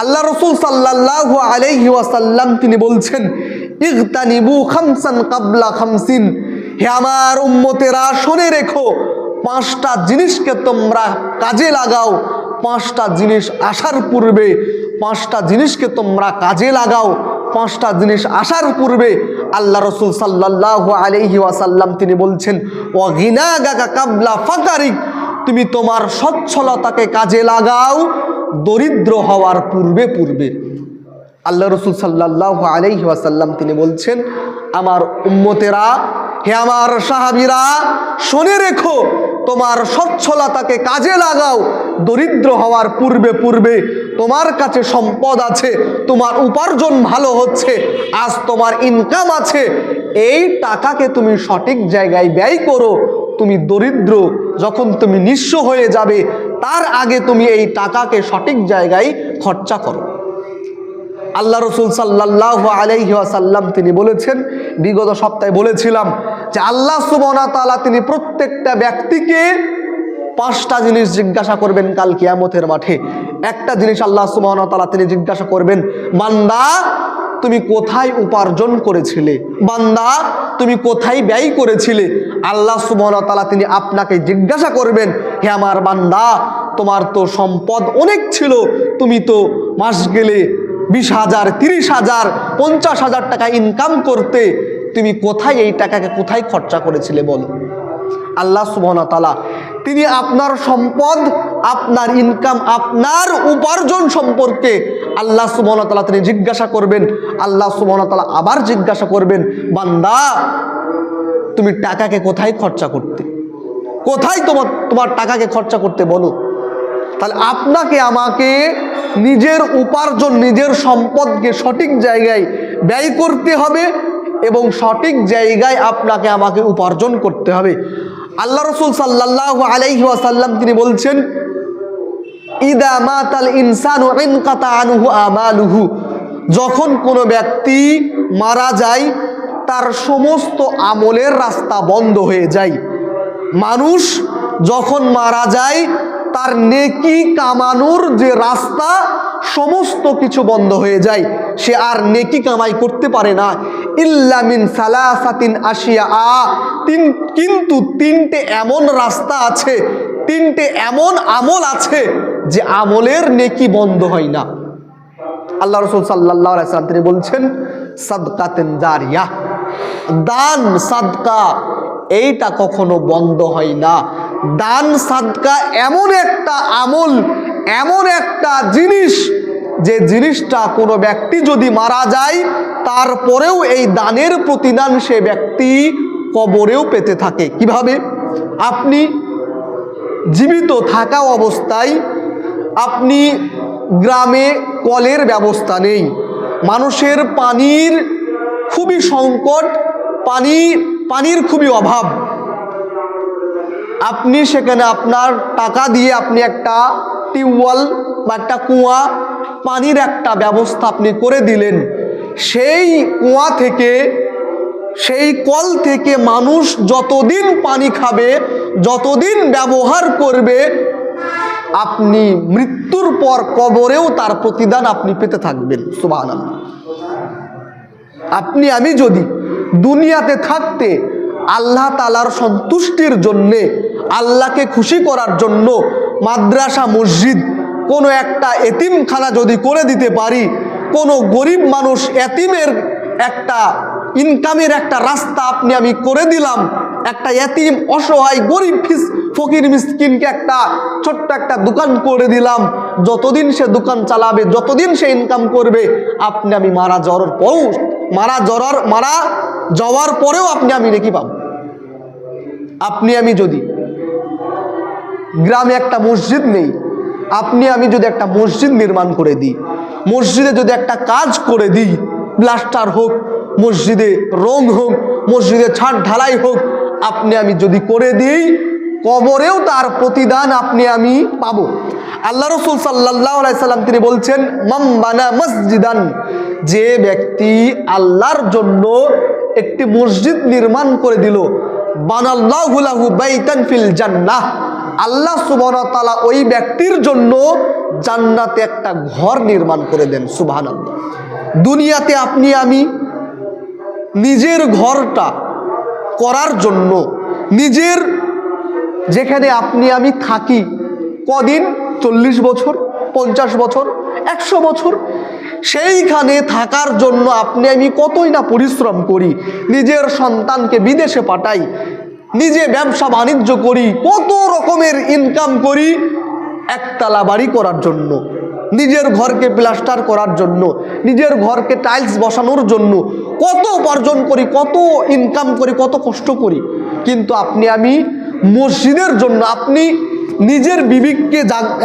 আল্লাহ রসুল সাল্লাহ আলাইহি ওয়াসাল্লাম তিনি বলছেন, ইগতানিবু খামসান কাবলা খামসিন। হে আমার উম্মতেরা, শুনে রেখো, পাঁচটা জিনিসকে তোমরা কাজে লাগাও। পাঁচটা জিনিস আসার পূর্বে, পাঁচটা জিনিসকে তোমরা কাজে লাগাও। পাঁচটা জিনিস আসার পূর্বে, আল্লাহ রসুল সাল্লাহ আলহি ওয়াসাল্লাম তিনি বলছেন ও গিনা গাগা কাবলা ফাকারিক। তুমি তোমার সচ্ছলতাকে কাজে লাগাও দরিদ্র হওয়ার পূর্বে পূর্বে। আল্লাহ রসুল সাল্লাহ আলহি ওয়াসাল্লাম তিনি বলছেন, আমার উম্মতেরা, হে আমার সাহাবিরা, শোনে রেখো, তোমার সচ্ছলতাকে কাজে লাগাও। দরিদ্র হওয়ার পূর্বে পূর্বে তোমার কাছে সম্পদ আছে, তোমার উপার্জন ভালো হচ্ছে, আজ তোমার ইনকাম আছে। এই টাকাকে তুমি সঠিক জায়গায় ব্যয় করো। তুমি দরিদ্র, যখন তুমি নিঃস্ব হয়ে যাবে তার আগে তুমি এই টাকাকে সঠিক জায়গায় খরচা করো। আল্লাহ রসুল সাল্লাহ আলাইহি আসাল্লাম তিনি বলেছেন, বিগত সপ্তাহে বলেছিলাম যে আল্লাহ সুবনা তালা তিনি প্রত্যেকটা ব্যক্তিকে পাঁচটা জিনিস জিজ্ঞাসা করবেন কাল কিয়ামতের মাঠে। একটা জিনিস আল্লাহ সুবহানাহু ওয়া তাআলা তিনি জিজ্ঞাসা করবেন, বান্দা তুমি কোথায় উপার্জন করেছিলে? বান্দা, তুমি কোথায় ব্যয় করেছিলে? আল্লাহ সুবহানাহু ওয়া তিনি আপনাকে জিজ্ঞাসা করবেন, হে আমার বান্দা, তোমার তো সম্পদ অনেক ছিল। তুমি তো মাস গেলে বিশ হাজার, তিরিশ হাজার, পঞ্চাশ হাজার টাকা ইনকাম করতে। তুমি কোথায় এই টাকাকে কোথায় খরচা করেছিলে বলো? আল্লাহ তাআলা তিনি আপনার সম্পদ, আপনার ইনকাম আপনার উপার্জন সম্পর্কে আল্লাহ তাআলা তিনি জিজ্ঞাসা করবেন। আল্লাহ তাআলা আবার জিজ্ঞাসা করবেন, বান্দা, তুমি টাকাকে কোথায় খরচা করতে? কোথায় তোমার তোমার টাকাকে খরচা করতে বলো? তাহলে আপনাকে আমাকে নিজের উপার্জন, নিজের সম্পদকে সঠিক জায়গায় ব্যয় করতে হবে এবং সঠিক জায়গায় আপনাকে আমাকে উপার্জন করতে হবে। আল্লাহ রসুল সাল্লাহ আলাইহি ওয়াসাল্লাম তিনি বলছেন, ইদা মাতাল ইনসানু ইনকাতা আনহু আমালুহু। যখন কোনো ব্যক্তি মারা যায়, তার সমস্ত আমলের রাস্তা বন্ধ হয়ে যায়। মানুষ যখন মারা যায়, তার নেকি কামানোর যে রাস্তা সমস্ত কিছু বন্ধ হয়ে যায়। সে আর নেকি কামাই করতে পারে না। ইল্লামিন সালাসাতিন আসিয়া আ। তিন, কিন্তু তিনটে এমন রাস্তা আছে, তিনটে এমন আমল আছে যে আমলের নেকি বন্ধ হয় না। আল্লাহ রসুল সাল্লাহ সাল্লাম তিনি বলছেন, সাদকাতেন জারিয়া। দান, সাদকা, এইটা কখনো বন্ধ হয় না। দান, সাদকা এমন একটা আমল এমন একটা জিনিস যে জিনিসটা কোনো ব্যক্তি যদি মারা যায়, তারপরেও এই দানের প্রতিদান সে ব্যক্তি কবরেও পেতে থাকে। কীভাবে? আপনি জীবিত থাকা অবস্থায় আপনি গ্রামে কলের ব্যবস্থা নেই। মানুষের পানির খুবই সংকট, পানি, পানির খুবই অভাব। আপনি সেখানে আপনার টাকা দিয়ে আপনি একটা টিউবওয়েল বা একটা কুয়া, পানির একটা ব্যবস্থা আপনি করে দিলেন। সেই কুয়া থেকে, সেই কল থেকে মানুষ যতদিন পানি খাবে, যতদিন ব্যবহার করবে, আপনি মৃত্যুর পর কবরেও তার প্রতিদান আপনি পেতে থাকবেন সুবাহ আপনি, আমি যদি দুনিয়াতে থাকতে আল্লাহ তালার সন্তুষ্টির জন্যে, আল্লাহকে খুশি করার জন্য মাদ্রাসা, মসজিদ, কোনো একটা এতিমখানা যদি করে দিতে পারি, কোনো গরিব মানুষ এতিমের একটা ইনকামের একটা রাস্তা আপনি আমি করে দিলাম, একটা এতিম অসহায় গরিব ফিস, ফকির মিসকিনকে একটা ছোট্ট একটা দোকান করে দিলাম, যতদিন সে দোকান চালাবে, যতদিন সে ইনকাম করবে, আপনি আমি মারা যাওয়ার পরেও, মারা জ্বরার মারা যাওয়ার পরেও আপনি আমি নাকি পাব। আপনি আমি যদি গ্রামে একটা মসজিদ নেই। আপনি, আমি যদি একটা মসজিদ নির্মাণ করে দিই, মসজিদে যদি একটা কাজ করে দিই, প্লাস্টার হোক, মসজিদে রং হোক, মসজিদে ছাদ ঢালাই হোক, আপনি, আমি যদি করে দিই, কবরেও তার প্রতিদান আপনি, আমি পাব। আল্লাহ রসুল সাল্লাহ সাল্লাম তিনি বলছেন মাম্বানা মসজিদান যে ব্যক্তি আল্লাহর জন্য একটি মসজিদ নির্মাণ করে দিল বানাল্লাহুলাহু বাইতান ফিল জান্নাহ। আল্লাহ সুবহানাহু ওই ব্যক্তির জন্য জান্নাতে একটা ঘর নির্মাণ করে দেন, সুবহানাল্লাহ। দুনিয়াতে আপনি, আমি নিজের ঘরটা করার জন্য, নিজের যেখানে আপনি, আমি থাকি, কদিন? চল্লিশ বছর, পঞ্চাশ বছর, একশো বছর। সেইখানে থাকার জন্য আপনি, আমি কতই না পরিশ্রম করি, নিজের সন্তানকে বিদেশে পাঠাই নিজে ব্যবসা বাণিজ্য করি, কত রকমের ইনকাম করি, একতলা বাড়ি করার জন্য, নিজের ঘরকে প্লাস্টার করার জন্য, নিজের ঘরকে টাইলস বসানোর জন্য, কত উপার্জন করি, কত ইনকাম করি, কত কষ্ট করি। কিন্তু আপনি আমি মসজিদের জন্য আপনি নিজের বিবেককে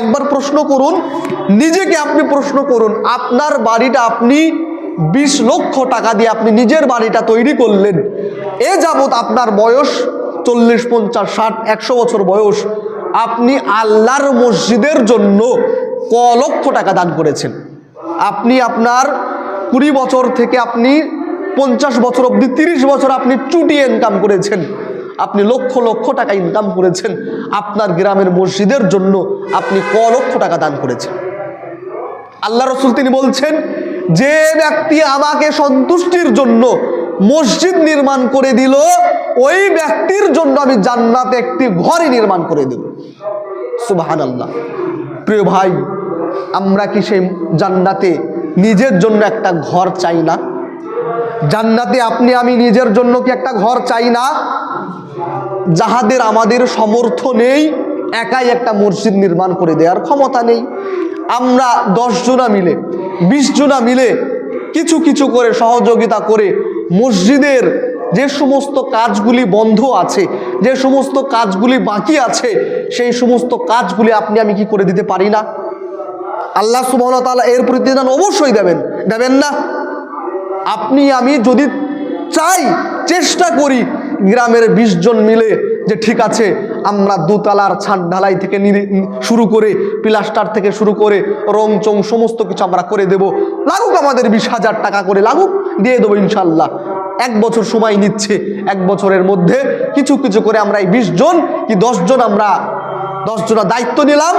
একবার প্রশ্ন করুন, নিজেকে আপনি প্রশ্ন করুন, আপনার বাড়িটা আপনি বিশ লক্ষ টাকা দিয়ে আপনি নিজের বাড়িটা তৈরি করলেন, এ যাবৎ আপনার বয়স চল্লিশ, পঞ্চাশ, ষাট, একশো বছর বয়স আপনি আল্লাহর মসজিদের জন্য ক লক্ষ টাকা দান করেছেন। আপনি আপনার কুড়ি বছর থেকে আপনি পঞ্চাশ বছর অবধি তিরিশ বছর আপনি চুটিয়ে ইনকাম করেছেন। আপনি লক্ষ লক্ষ টাকা ইনকাম করেছেন। আপনার গ্রামের মসজিদের জন্য আপনি ক লক্ষ টাকা দান করেছেন। আল্লাহ রসুল তিনি বলছেন, যে ব্যক্তি আমাকে সন্তুষ্টির জন্য মসজিদ নির্মাণ করে দিল, ওই ব্যক্তির জন্য আমি জান্নাতে একটি ঘরই নির্মাণ করে দেব। সুবাহান আল্লাহ প্রিয় ভাই, আমরা কি সেই জান্নাতে নিজের জন্য একটা ঘর চাই না? জান্নাতে আপনি, আমি নিজের জন্য কি একটা ঘর চাই না? যাহাদের আমাদের সমর্থ নেই, একাই একটা মসজিদ নির্মাণ করে দেওয়ার ক্ষমতা নেই। আমরা দশ জনা মিলে, বিশ জনা মিলে কিছু কিছু করে সহযোগিতা করে মসজিদের যে সমস্ত কাজগুলি বন্ধ আছে, যে সমস্ত কাজগুলি বাকি আছে, সেই সমস্ত কাজগুলি আপনি আমি কি করে দিতে পারি না? আল্লাহ সুবাহ তাআলা এর প্রতিদান অবশ্যই দেবেন। দেবেন না? আপনি আমি যদি চাই, চেষ্টা করি গ্রামের বিশ জন মিলে যে ঠিক আছে, আমরা দুতলার ছাদ ঢালাই থেকে শুরু করে প্লাস্টার থেকে শুরু করে রং চং সমস্ত কিছু আমরা করে দেব। লাগুক আমাদের বিশ হাজার টাকা করে, লাগুক, দিয়ে দেবো ইনশাল্লাহ। এক বছর সময় নিচ্ছে, এক বছরের মধ্যে কিছু কিছু করে আমরা এই বিশ জন কি জন আমরা, দশ জনা দায়িত্ব নিলাম,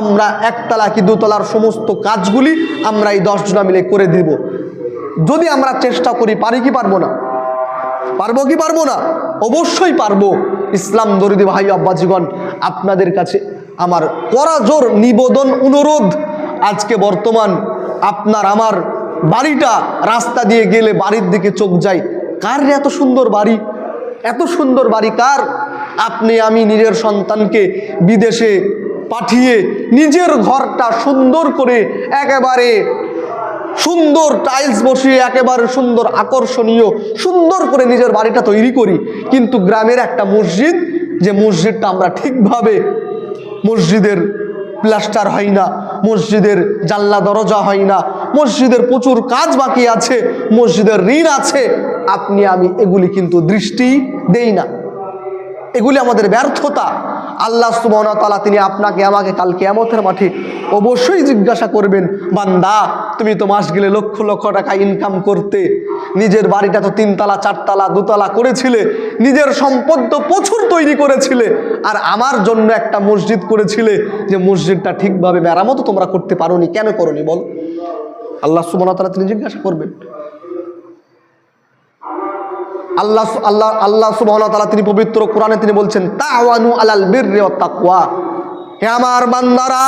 আমরা একতলা কি দুতলার সমস্ত কাজগুলি আমরা এই দশ জনা মিলে করে দিব। যদি আমরা চেষ্টা করি, পারি কি পারব না? পারব কি পারব না? অবশ্যই পারব। ইসলাম দরিদি ভাই, আব্বাজীগণ, আপনাদের কাছে আমার করাজোর নিবেদন, অনুরোধ। আজকে বর্তমান আপনার আমার বাড়িটা রাস্তা দিয়ে গেলে বাড়ির দিকে চোখ যায়। কার এত সুন্দর বাড়ি? এত সুন্দর বাড়ি কার? আপনি, আমি নিজের সন্তানকে বিদেশে পাঠিয়ে নিজের ঘরটা সুন্দর করে একেবারে সুন্দর টাইলস বসিয়ে, একেবারে সুন্দর আকর্ষণীয়, সুন্দর করে নিজের বাড়িটা তৈরি করি। কিন্তু গ্রামের একটা মসজিদ, যে মসজিদটা আমরা ঠিকভাবে মসজিদের প্লাস্টার হয় না, মসজিদের জানলা, দরজা হয় না, মসজিদের প্রচুর কাজ বাকি আছে, মসজিদের ঋণ আছে, আপনি, আমি এগুলি কিন্তু দৃষ্টি দেই না। এগুলি আমাদের ব্যর্থতা। আল্লাহ ওয়া তিনি আপনাকে, আমাকে কাল কিয়ামতের মাঠে অবশ্যই জিজ্ঞাসা করবেন, বান্দা, তুমি তো মাস গেলে লক্ষ লক্ষ টাকা ইনকাম করতে, নিজের বাড়িটা তো তিনতলা, চারতলা, দুতলা করেছিলে, নিজের সম্পদ তো প্রচুর তৈরি করেছিলে, আর আমার জন্য একটা মসজিদ করেছিলে, যে মসজিদটা ঠিকভাবে মেরামতো তোমরা করতে পারোনি, কেন করনি বল? আল্লাহ ওয়া তিনি জিজ্ঞাসা করবেন। আল্লাহ আল্লাহ আল্লাহ সুবহানাহু তাআলা তিনি পবিত্র কোরআনে তিনি বলছেন তাওয়ানু আলাল বিররি ওয়াত তাকওয়া। হে আমার বান্দারা,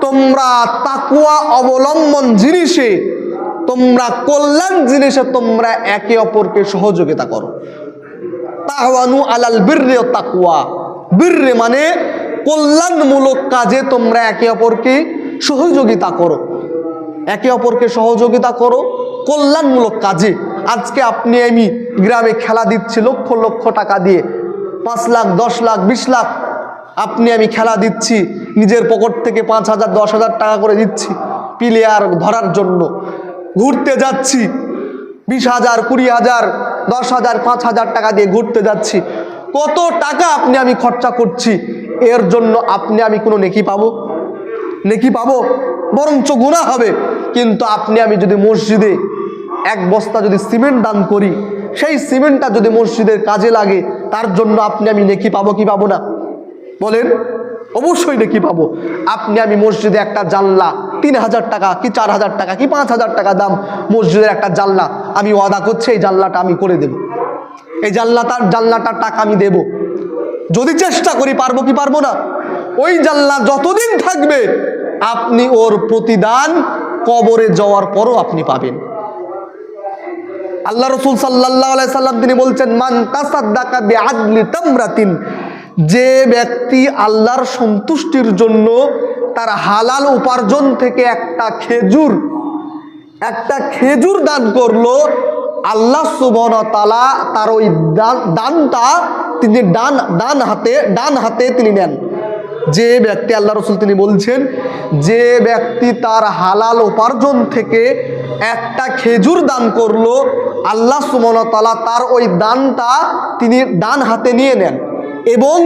তোমরা তাকওয়া অবলম্বন জিনিসে, তোমরা কল্যাণ জিনিসে তোমরা একে অপরকে সহযোগিতা করো। তাওয়ানু আলাল বিররি তাকওয়া। বিররে মানে কল্যাণমূলক কাজে তোমরা একে অপরকে সহযোগিতা করো। একে অপরকে সহযোগিতা করো, কল্যাণমূলক কাজে। আজকে আপনি আমি গ্রামে খেলা দিচ্ছি, লক্ষ লক্ষ টাকা দিয়ে। পাঁচ লাখ, দশ লাখ, বিশ লাখ। আপনি আমি খেলা দিচ্ছি, নিজের পকেট থেকে পাঁচ হাজার, দশ হাজার টাকা করে দিচ্ছি প্লেয়ার ধরার জন্য। ঘুরতে যাচ্ছি, বিশ হাজার, কুড়ি হাজার, দশ হাজার, পাঁচ হাজার টাকা দিয়ে ঘুরতে যাচ্ছি। কত টাকা আপনি আমি খরচা করছি, এর জন্য আপনি আমি কোনো নেকি পাবো? নেকি পাবো? বরঞ্চ গুণা হবে। কিন্তু আপনি আমি যদি মসজিদে এক বস্তা যদি সিমেন্ট দান করি, সেই সিমেন্টটা যদি মসজিদের কাজে লাগে, তার জন্য আপনি আমি নেকি পাবো কি পাবো না? বলেন, অবশ্যই নাকি পাবো। আপনি আমি মসজিদে একটা জানলা, তিন হাজার টাকা কি চার হাজার টাকা কি পাঁচ হাজার টাকা দাম, মসজিদের একটা জানলা, আমি ওয়াদা করছি এই জানলাটা আমি করে দেব। এই জানলাটার জানলাটার টাকা আমি দেব। যদি চেষ্টা করি, পারব কি পারব না? ওই জানলা যতদিন থাকবে, আপনি ওর প্রতিদান কবরে যাওয়ার পরও আপনি পাবেন। আল্লাহ রসুল সাল্লাহ সাল্লাম তিনি বলছেন, মান তাসাদ্দাকা বিআদলি তামরাতিন যে ব্যক্তি আল্লাহর সন্তুষ্টির জন্য তার হালাল উপার্জন থেকে একটা খেজুর একটা খেজুর দান করল, আল্লাহ সুবন তালা তার ওই দান, দানটা তিনি ডান ডান হাতে ডান হাতে তিনি নেন। যে ব্যক্তি আল্লাহ রসুল তিনি বলছেন যে ব্যক্তি তার হালাল উপার্জন থেকে একটা খেজুর দান করল, আল্লাহ সুমনতালা তার ওই দানটা তিনি ডান হাতে নিয়ে নেন এবং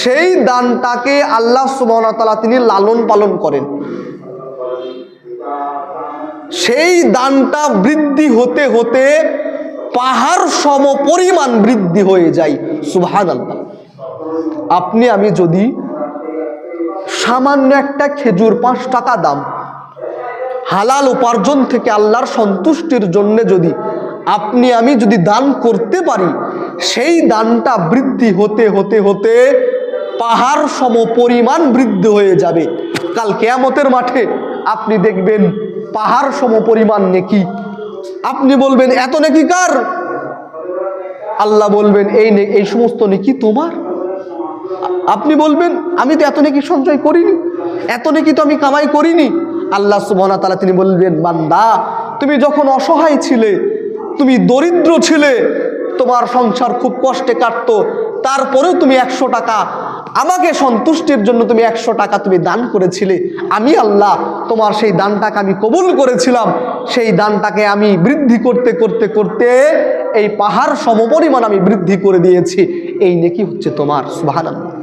সেই দানটাকে আল্লাহ সুমনতালা তিনি লালন পালন করেন। সেই দানটা বৃদ্ধি হতে হতে পাহাড় সম পরিমাণ বৃদ্ধি হয়ে যায় সুবহান আপনি, আমি যদি সামান্য একটা খেজুর পাঁচ টাকা দাম। হালাল উপার্জন থেকে আল্লাহর সন্তুষ্টির জন্য যদি আপনি, আমি যদি দান করতে পারি, সেই দানটা বৃদ্ধি হতে হতে হতে পাহাড় সম পরিমাণ বৃদ্ধি হয়ে যাবে। কাল কেয়ামতের মাঠে আপনি দেখবেন পাহাড় সম পরিমাণ নেকি। আপনি বলবেন, এত নেকি কার? আল্লাহ বলবেন, এই এই সমস্ত নেকি তোমার? আপনি বলবেন, আমি তো এত নাকি সঞ্চয় করিনি, এত নাকি তো আমি কামাই করিনি। আল্লাহ সুবহানাহু তাআলা তিনি বলবেন, বান্দা, তুমি যখন অসহায় ছিলে, তুমি দরিদ্র ছিলে, তোমার সংসার খুব কষ্টে কাটতো, তারপরেও তুমি একশো টাকা, আমাকে সন্তুষ্টির জন্য তুমি একশো টাকা তুমি দান করেছিলে, আমি আল্লাহ, তোমার সেই দানটাকে আমি কবুল করেছিলাম, সেই দানটাকে আমি বৃদ্ধি করতে করতে করতে, এই পাহাড় সমপরিমাণ আমি বৃদ্ধি করে দিয়েছি, এই নেকি হচ্ছে তোমার, সুবহানাল্লাহ।